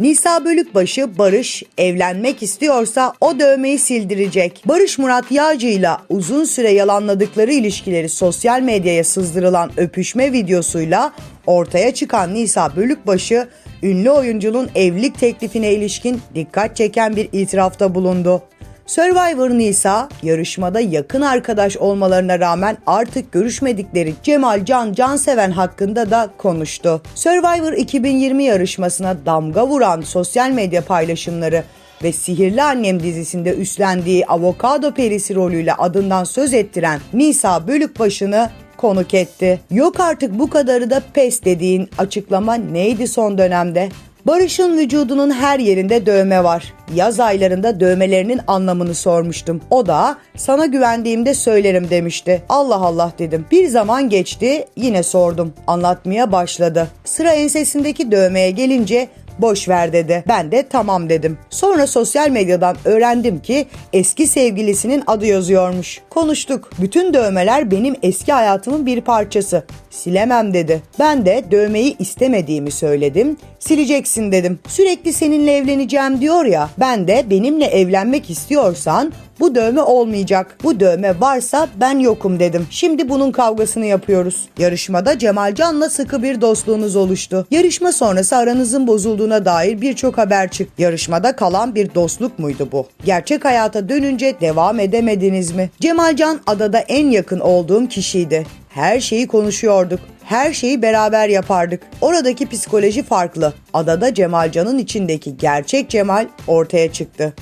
Nisa Bölükbaşı Barış evlenmek istiyorsa o dövmeyi sildirecek. Barış Murat Yağcı ile uzun süre yalanladıkları ilişkileri sosyal medyaya sızdırılan öpüşme videosuyla ortaya çıkan Nisa Bölükbaşı ünlü oyuncunun evlilik teklifine ilişkin dikkat çeken bir itirafta bulundu. Survivor Nisa yarışmada yakın arkadaş olmalarına rağmen artık görüşmedikleri Cemal Can Canseven hakkında da konuştu. Survivor 2020 yarışmasına damga vuran sosyal medya paylaşımları ve Sihirli Annem dizisinde üstlendiği avokado perisi rolüyle adından söz ettiren Nisa Bölükbaşı'nı konuk etti. Yok artık bu kadarı da pes dediğin açıklama neydi son dönemde? Barış'ın vücudunun her yerinde dövme var. Yaz aylarında dövmelerinin anlamını sormuştum. O da sana güvendiğimde söylerim demişti. Allah Allah dedim. Bir zaman geçti yine sordum. Anlatmaya başladı. Sıra ensesindeki dövmeye gelince boş ver dedi. Ben de tamam dedim. Sonra sosyal medyadan öğrendim ki eski sevgilisinin adı yazıyormuş. Konuştuk. Bütün dövmeler benim eski hayatımın bir parçası. Silemem dedi. Ben de dövmeyi istemediğimi söyledim. Sileceksin dedim. Sürekli seninle evleneceğim diyor ya. Ben de benimle evlenmek istiyorsan bu dövme olmayacak. Bu dövme varsa ben yokum dedim. Şimdi bunun kavgasını yapıyoruz. Yarışmada Cemalcan'la sıkı bir dostluğunuz oluştu. Yarışma sonrası aranızın bozulduğuna dair birçok haber çıktı. Yarışmada kalan bir dostluk muydu bu? Gerçek hayata dönünce devam edemediniz mi? Cemalcan adada en yakın olduğum kişiydi. Her şeyi konuşuyorduk. Her şeyi beraber yapardık. Oradaki psikoloji farklı. Adada Cemalcan'ın içindeki gerçek Cemal ortaya çıktı.